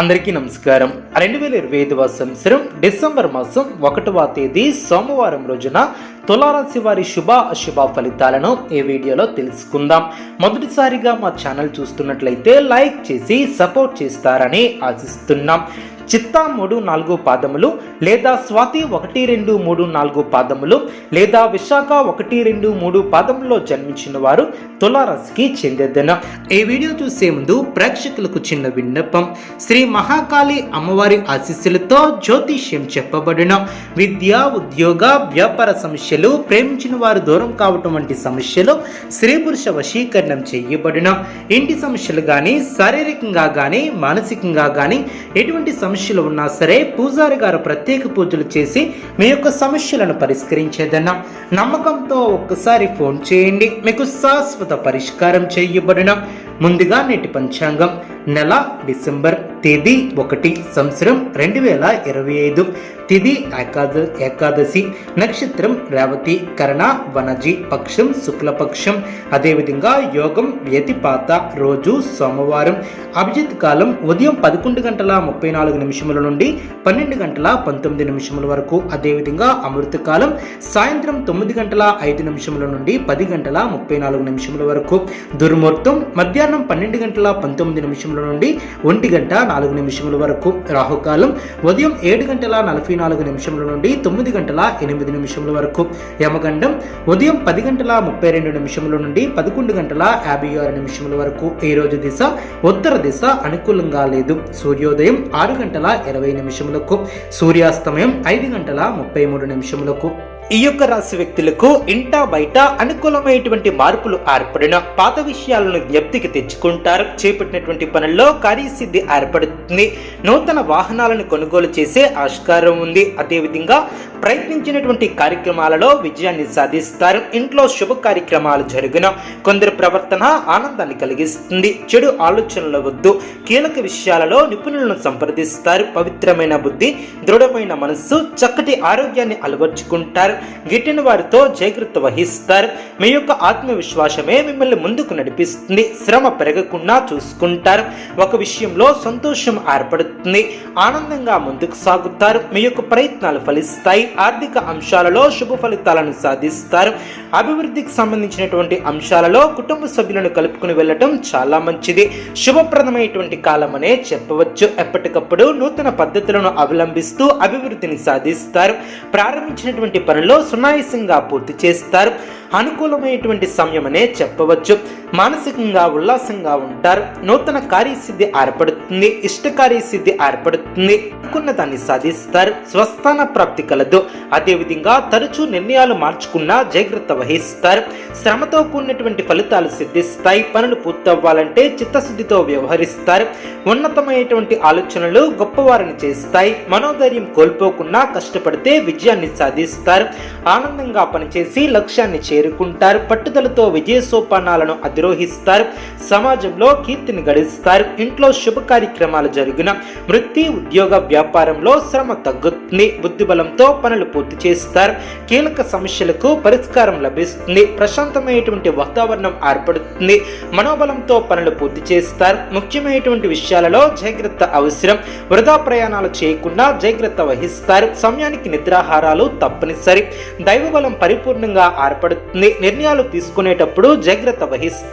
అందరికీ నమస్కారం. రెండు వేల ఇరవై ఐదవ సంవత్సరం డిసెంబర్ మాసం ఒకటవ తేదీ సోమవారం రోజున తులారాశి వారి శుభ అశుభ ఫలితాలను ఈ వీడియోలో తెలుసుకుందాం. మొదటిసారిగా మా ఛానల్ చూస్తున్నట్లయితే లైక్ చేసి సపోర్ట్ చేస్తారని ఆశిస్తున్నాం. చిత్తా మూడు నాలుగు పాదములు లేదా స్వాతి ఒకటి రెండు మూడు నాలుగు పాదములు లేదా విశాఖ ఒకటి రెండు మూడు పాదములో జన్మించిన వారు తులారాశికి చెందేదన. ఈ వీడియో చూసే ముందు ప్రేక్షకులకు చిన్న విన్నపం. శ్రీ మహాకాళి అమ్మవారి ఆశీస్సులతో జ్యోతిష్యం చెప్పబడిన విద్య ఉద్యోగ వ్యాపార సమస్యలు ప్రేమించిన వారు దూరం కావటం వంటి సమస్యలు స్త్రీ పురుష వశీకరణం చేయబడిన. ఇంటి సమస్యలు కానీ శారీరకంగా కానీ మానసికంగా కానీ ఎటువంటి సమస్యలు ఉన్నా సరే పూజారి గారు ప్రత్యేక పూజలు చేసి మీ యొక్క సమస్యలను పరిష్కరించేదన్న. నమ్మకంతో ఒక్కసారి ఫోన్ చేయండి. మీకు శాశ్వత పరిష్కారం చేయబడిన ముందుగా నేటి పంచాంగం నెల డిసెంబర్ తేదీ ఒకటి సంవత్సరం రెండు వేల ఇరవై ఐదు. తిది ఏకాద ఏకాదశి నక్షత్రం రేవతి కరణ వనజి పక్షం శుక్లపక్షం. అదేవిధంగా యోగం వ్యతిపాత రోజు సోమవారం. అభిజిత్ కాలం ఉదయం పదకొండు గంటల ముప్పై నాలుగు నిమిషముల నుండి పన్నెండు గంటల పంతొమ్మిది నిమిషముల వరకు. అదేవిధంగా అమృత కాలం సాయంత్రం తొమ్మిది గంటల ఐదు నిమిషముల నుండి పది గంటల ముప్పై నాలుగు నిమిషముల వరకు. దుర్ముహూర్తం మధ్యాహ్నం పన్నెండు గంటల పంతొమ్మిది నిమిషముల నుండి ఒంటి గంట నాలుగు నిమిషముల వరకు. రాహుకాలం ఉదయం ఏడు గంటల నలభై నాలుగు నిమిషముల నుండి తొమ్మిది గంటల ఎనిమిది నిమిషముల వరకు. యమగండం ఉదయం పది గంటల ముప్పై రెండు నిమిషముల నుండి పదకొండు గంటల యాభై ఆరు నిమిషముల వరకు. ఈ రోజు దిశ ఉత్తర దిశ అనుకూలంగా లేదు. సూర్యోదయం ఆరు గంటల ఇరవై నిమిషములకు. సూర్యాస్తమయం ఐదు గంటల ముప్పై మూడు నిమిషములకు. ఈ యొక్క రాశి వ్యక్తులకు ఇంటా బయట అనుకూలమైనటువంటి మార్పులు ఏర్పడిన పాత విషయాలను జ్ఞప్తికి తెచ్చుకుంటారు. చేపట్టినటువంటి పనుల్లో కార్యసిద్ధి ఏర్పడుతుంది. నూతన వాహనాలను కొనుగోలు చేసే ఆస్కారం ఉంది. అదేవిధంగా ప్రయత్నించినటువంటి కార్యక్రమాలలో విజయాన్ని సాధిస్తారు. ఇంట్లో శుభ కార్యక్రమాలు జరుగున. కొందరి ప్రవర్తన ఆనందాన్ని కలిగిస్తుంది. చెడు ఆలోచనల వద్దు. కీలక విషయాలలో నిపుణులను సంప్రదిస్తారు. పవిత్రమైన బుద్ధి దృఢమైన మనస్సు చక్కటి ఆరోగ్యాన్ని అలవర్చుకుంటారు. గిట్టిన వారితో జాగ్రత్త వహిస్తారు. మీ యొక్క ఆత్మవిశ్వాసమే మిమ్మల్ని ముందుకు నడిపిస్తుంది. శ్రమ పెరగకుండా చూసుకుంటారు. ఒక విషయంలో సంతోషం ఏర్పడుతుంది. ఆనందంగా ముందుకు సాగుతారు. మీ యొక్క ప్రయత్నాలు ఫలిస్తాయి. ఆర్థిక అంశాలలో శుభ ఫలితాలను సాధిస్తారు. అభివృద్ధికి సంబంధించినటువంటి అంశాలలో కుటుంబ సభ్యులను కలుపుకుని వెళ్ళటం చాలా మంచిది. శుభప్రదమైనటువంటి కాలమనే చెప్పవచ్చు. ఎప్పటికప్పుడు నూతన పద్ధతులను అవలంబిస్తూ అభివృద్ధిని సాధిస్తారు. ప్రారంభించినటువంటి పనులు పనుల్లో సునాయసంగా పూర్తి చేస్తారు. అనుకూలమైనటువంటి సమయమనే చెప్పవచ్చు. మానసికంగా ఉల్లాసంగా ఉంటారు. నూతన కార్యసిద్ధి ఏర్పడుతుంది. ఇష్ట కార్యసిద్ధి ఏర్పడుతుంది. అనుకున్న దాన్ని సాధిస్తారు. స్వస్థాన ప్రాప్తి కలదు. అదేవిధంగా తరచూ నిర్ణయాలు మార్చుకున్నా జాగ్రత్త వహిస్తారు. శ్రమతో కూడినటువంటి ఫలితాలు సిద్ధిస్తాయి. పనులు పూర్తవ్వాలంటే చిత్తశుద్ధితో వ్యవహరిస్తారు. ఉన్నతమైనటువంటి ఆలోచనలు గొప్పవారిని చేస్తాయి. మనోధైర్యం కోల్పోకుండా కష్టపడితే విజయాన్ని సాధిస్తారు. ఆనందంగా పనిచేసి లక్ష్యాన్ని చేరుకుంటారు. పట్టుదలతో విజయ సోపానాలను ద్రోహిస్తారు. సమాజంలో కీర్తిని గడిస్తారు. ఇంట్లో శుభ కార్యక్రమాలు జరిగిన వృత్తి ఉద్యోగ వ్యాపారంలో శ్రమ తగ్గుతుంది. బుద్ధిబలంతో పనులు పూర్తి చేస్తారు. కీలక సమస్యలకు పరిష్కారం లభిస్తుంది. ప్రశాంతమైనటువంటి వాతావరణం ఏర్పడుతుంది. మనోబలంతో పనులు పూర్తి చేస్తారు. ముఖ్యమైనటువంటి విషయాలలో జాగ్రత్త అవసరం. వృధా ప్రయాణాలు చేయకుండా జాగ్రత్త వహిస్తారు. సమయానికి నిద్రాహారాలు తప్పనిసరి. దైవబలం పరిపూర్ణంగా ఏర్పడుతుంది. నిర్ణయాలు తీసుకునేటప్పుడు జాగ్రత్త వహిస్తారు.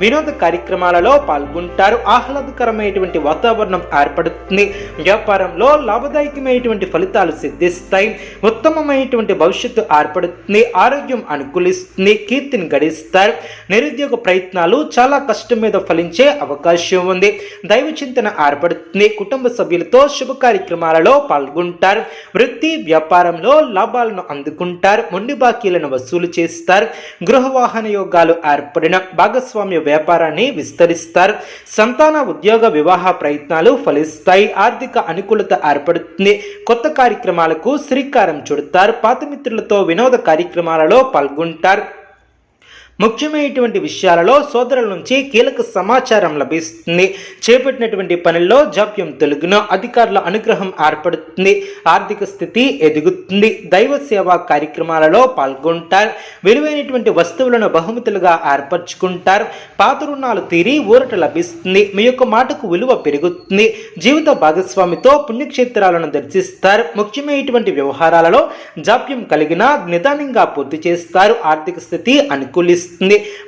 వినోద కార్యక్రమాలలో పాల్గొంటారు. ఆహ్లాదకరమైనటువంటి వాతావరణం ఏర్పడుతుంది. వ్యాపారంలో లాభదాయకమైనటువంటి ఫలితాలు సిద్ధిస్తాయి. ఉత్తమమైనటువంటి భవిష్యత్తు ఏర్పడుతుంది. ఆరోగ్యం అనుకూలిస్తుంది. కీర్తిని గడిస్తారు. నిరుద్యోగ ప్రయత్నాలు చాలా కష్టం మీద ఫలించే అవకాశం ఉంది. దైవ చింతన ఏర్పడుతుంది. కుటుంబ సభ్యులతో శుభ కార్యక్రమాలలో పాల్గొంటారు. వృత్తి వ్యాపారంలో లాభాలను అందుకుంటారు. మొండి బాకీలను వసూలు చేస్తారు. గృహ వాహన యోగాలు ఏర్పడిన భాగస్వామ్య వ్యాపారాన్ని విస్తరిస్తారు. సంతాన ఉద్యోగ వివాహ ప్రయత్నాలు ఫలిస్తాయి. ఆర్థిక అనుకూలత ఏర్పడుతుంది. కొత్త కార్యక్రమాలకు శ్రీకారం చుడతారు. పాత మిత్రులతో వినోద కార్యక్రమాలలో పాల్గొంటారు. ముఖ్యమైనటువంటి విషయాలలో సోదరుల నుంచి కీలక సమాచారం లభిస్తుంది. చేపట్టినటువంటి పనుల్లో జాప్యం తొలగిన అధికారుల అనుగ్రహం ఏర్పడుతుంది. ఆర్థిక స్థితి ఎదుగుతుంది. దైవ సేవా కార్యక్రమాలలో పాల్గొంటారు. విలువైనటువంటి వస్తువులను బహుమతులుగా ఏర్పరచుకుంటారు. పాత రుణాలు తీరి ఊరట లభిస్తుంది. మీ యొక్క మాటకు విలువ పెరుగుతుంది. జీవిత భాగస్వామితో పుణ్యక్షేత్రాలను దర్శిస్తారు. ముఖ్యమైనటువంటి వ్యవహారాలలో జాప్యం కలిగిన నిదానంగా పూర్తి చేస్తారు. ఆర్థిక స్థితి అనుకూలిస్తుంది.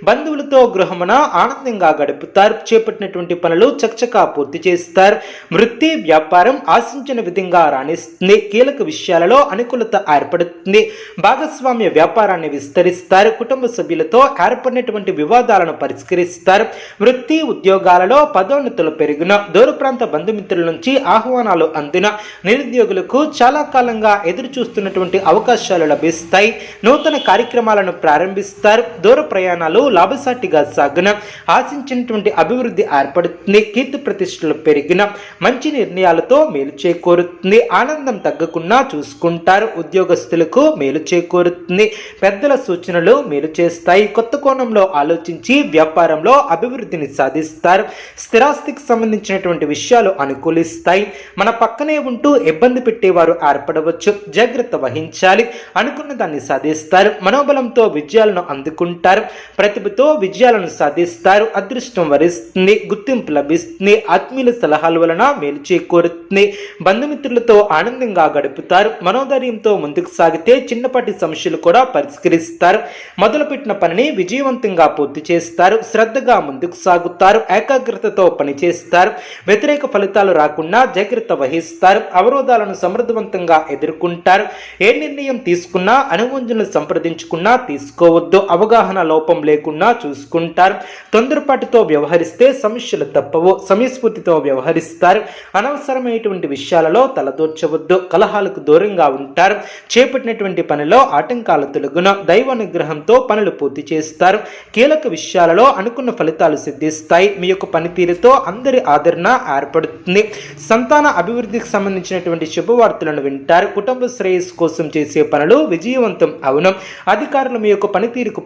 బంధువులతో గృహమున ఆనందంగా గడుపుతారు. చేపట్టినటువంటి పనులు చకచకా పూర్తి చేస్తారు. వృత్తి వ్యాపారం ఆశించిన విధంగా రాణిస్తుంది. కీలక విషయాలలో అనుకూలత ఏర్పడుతుంది. భాగస్వామ్య వ్యాపారాన్ని విస్తరిస్తారు. కుటుంబ సభ్యులతో ఏర్పడినటువంటి వివాదాలను పరిష్కరిస్తారు. వృత్తి ఉద్యోగాలలో పదోన్నతులు పెరిగిన దూర ప్రాంత బంధుమిత్రుల నుంచి ఆహ్వానాలు అందిన నిరుద్యోగులకు చాలా కాలంగా ఎదురు చూస్తున్నటువంటి అవకాశాలు లభిస్తాయి. నూతన కార్యక్రమాలను ప్రారంభిస్తారు. దూర ప్రయాణాలు లాభసాటిగా సాగున ఆశించినటువంటి అభివృద్ధి ఏర్పడుతుంది. కీర్తి ప్రతిష్టలు పెరిగిన మంచి నిర్ణయాలతో మేలు చేకూరుతుంది. ఆనందం తగ్గకుండా చూసుకుంటారు ఉద్యోగస్తులకు మేలు చేకూరుతుంది. పెద్దల సూచనలు మేలు చేస్తాయి. కొత్త కోణంలో ఆలోచించి వ్యాపారంలో అభివృద్ధిని సాధిస్తారు. స్థిరాస్తికి సంబంధించినటువంటి విషయాలు అనుకూలిస్తాయి. మన పక్కనే ఉంటూ ఇబ్బంది పెట్టేవారు ఏర్పడవచ్చు. జాగ్రత్త వహించాలి. అనుకున్న దాన్ని సాధిస్తారు. మనోబలంతో విజయాలను అందుకుంటారు. ప్రతిభతో విజయాలను సాధిస్తారు అదృష్టం వరిస్తుంది గుర్తింపు లభిస్తుంది ఆత్మీయుల సలహాల వలన మేలు చేకూరుతుంది. బంధుమిత్రులతో ఆనందంగా గడుపుతారు మనోధైర్యంతో ముందుకు సాగితే చిన్నపాటి సమస్యలు కూడా పరిష్కరిస్తారు. మొదలుపెట్టిన పనిని విజయవంతంగా పూర్తి చేస్తారు శ్రద్ధగా ముందుకు సాగుతారు ఏకాగ్రతతో పనిచేస్తారు. వ్యతిరేక ఫలితాలు రాకుండా జాగ్రత్త వహిస్తారు అవరోధాలను సమర్థవంతంగా ఎదుర్కొంటారు. ఏ నిర్ణయం తీసుకున్నా అనువంజనలు సంప్రదించుకున్నా తీసుకోవద్దు అవగాహన లోపం లేకుండా చూసుకుంటారు. తొందరపాటుతో వ్యవహరిస్తే సమస్యలు తప్పవు సమయస్ఫూర్తితో వ్యవహరిస్తారు. అనవసరమైనటువంటి విషయాలలో తలదూర్చవద్దు కలహాలకు దూరంగా ఉంటారు. చేపట్టినటువంటి పనిలో ఆటంకాలు తొలగున దైవ అనుగ్రహంతో పనులు పూర్తి చేస్తారు. కీలక విషయాలలో అనుకున్న ఫలితాలు సిద్ధిస్తాయి. మీ యొక్క పనితీరుతో అందరి ఆదరణ ఏర్పడుతుంది. సంతాన అభివృద్ధికి సంబంధించినటువంటి శుభవార్తలను వింటారు. కుటుంబ శ్రేయస్సు కోసం చేసే పనులు విజయవంతం అవును. అధికారులు మీ యొక్క పనితీరుకు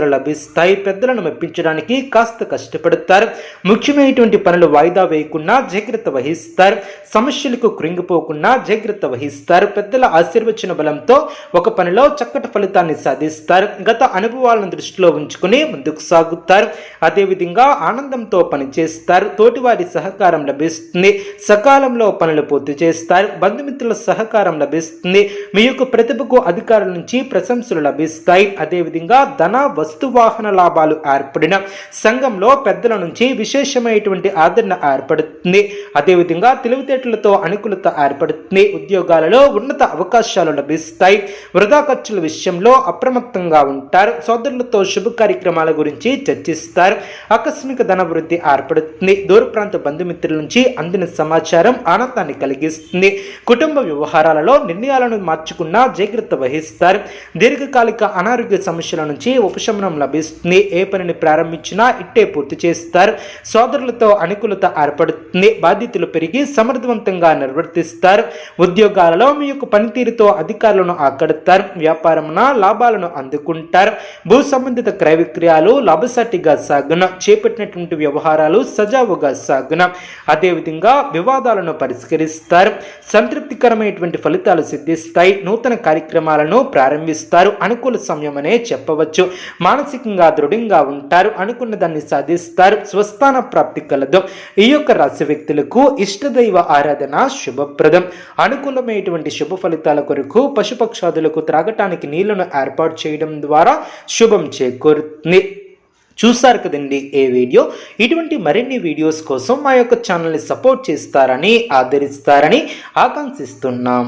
ప్రశంసలు లభిస్తాయి. పెద్దలను మెప్పించడానికి కాస్త కష్టపడతారు. ముఖ్యమైనటువంటి పనులు వాయిదా వేయకుండా జాగ్రత్త వహిస్తారు. సమస్యలకు కృంగిపోకుండా జాగ్రత్త వహిస్తారు. పెద్దల ఆశీర్వచన బలంతో ఒక పనిలో చక్కటి ఫలితాన్ని సాధిస్తారు. గత అనుభవాలను దృష్టిలో ఉంచుకుని ముందుకు సాగుతారు. అదేవిధంగా ఆనందంతో పనిచేస్తారు. తోటివారి సహకారం లభిస్తుంది. సకాలంలో పనులు పూర్తి చేస్తారు. బంధుమిత్రుల సహకారం లభిస్తుంది. మీ యొక్క ప్రతిభకు అధికారుల నుంచి ప్రశంసలు లభిస్తాయి. అదేవిధంగా ధన వస్తు వాహన లాభాలు ఏర్పడిన సంఘంలో పెద్దల నుంచి విశేషమైనటువంటి ఆదరణ ఏర్పడుతుంది. అదేవిధంగా తెలివితేటలతో అనుకూలత ఏర్పడుతుంది. ఉద్యోగాలలో ఉన్నత అవకాశాలు లభిస్తాయి. వృధా ఖర్చుల విషయంలో అప్రమత్తంగా ఉంటారు. సోదరులతో శుభ కార్యక్రమాల గురించి చర్చిస్తారు. ఆకస్మిక ధనవృద్ధి ఏర్పడుతుంది. దూర ప్రాంత బంధుమిత్రుల నుంచి అందిన సమాచారం ఆనందాన్ని కలిగిస్తుంది. కుటుంబ వ్యవహారాలలో నిర్ణయాలను మార్చుకున్న జాగ్రత్త వహిస్తారు. దీర్ఘకాలిక అనారోగ్య సమస్యల నుంచి ఉపశమనం లభిస్తుంది ఏ పనిని ప్రారంభించినా ఇట్టే పూర్తి చేస్తారు. సోదరులతో అనుకూలత ఏర్పడుతుంది. బాధ్యతలు పెరిగి సమర్థవంతంగా నిర్వర్తిస్తారు. ఉద్యోగాలలో మీ యొక్క పనితీరుతో అధికారులను ఆకడతారు. వ్యాపారమున లాభాలను అందుకుంటారు. భూ సంబంధిత క్రయ విక్రయాలు లాభసాటిగా సాగున. చేపట్టినటువంటి వ్యవహారాలు సజావుగా సాగున. అదేవిధంగా వివాదాలను పరిష్కరిస్తారు. సంతృప్తికరమైనటువంటి ఫలితాలు సిద్ధిస్తాయి. నూతన కార్యక్రమాలను ప్రారంభిస్తారు. అనుకూల సమయమనే చెప్పవచ్చు. మానసికంగా దృఢంగా ఉంటారు అనుకున్న దాన్ని సాధిస్తారు. స్వస్థాన ప్రాప్తి కలదు. ఈ యొక్క రాశి వ్యక్తులకు ఇష్టదైవ ఆరాధన శుభప్రదం. అనుకూలమైనటువంటి శుభ ఫలితాల కొరకు పశుపక్షాదులకు త్రాగటానికి నీళ్ళను ఏర్పాటు చేయడం ద్వారా శుభం చేకూరుతుంది. చూసారు కదండి ఏ వీడియో? ఇటువంటి మరిన్ని వీడియోస్ కోసం మా యొక్క ఛానల్ని సపోర్ట్ చేస్తారని ఆదరిస్తారని ఆకాంక్షిస్తున్నాం.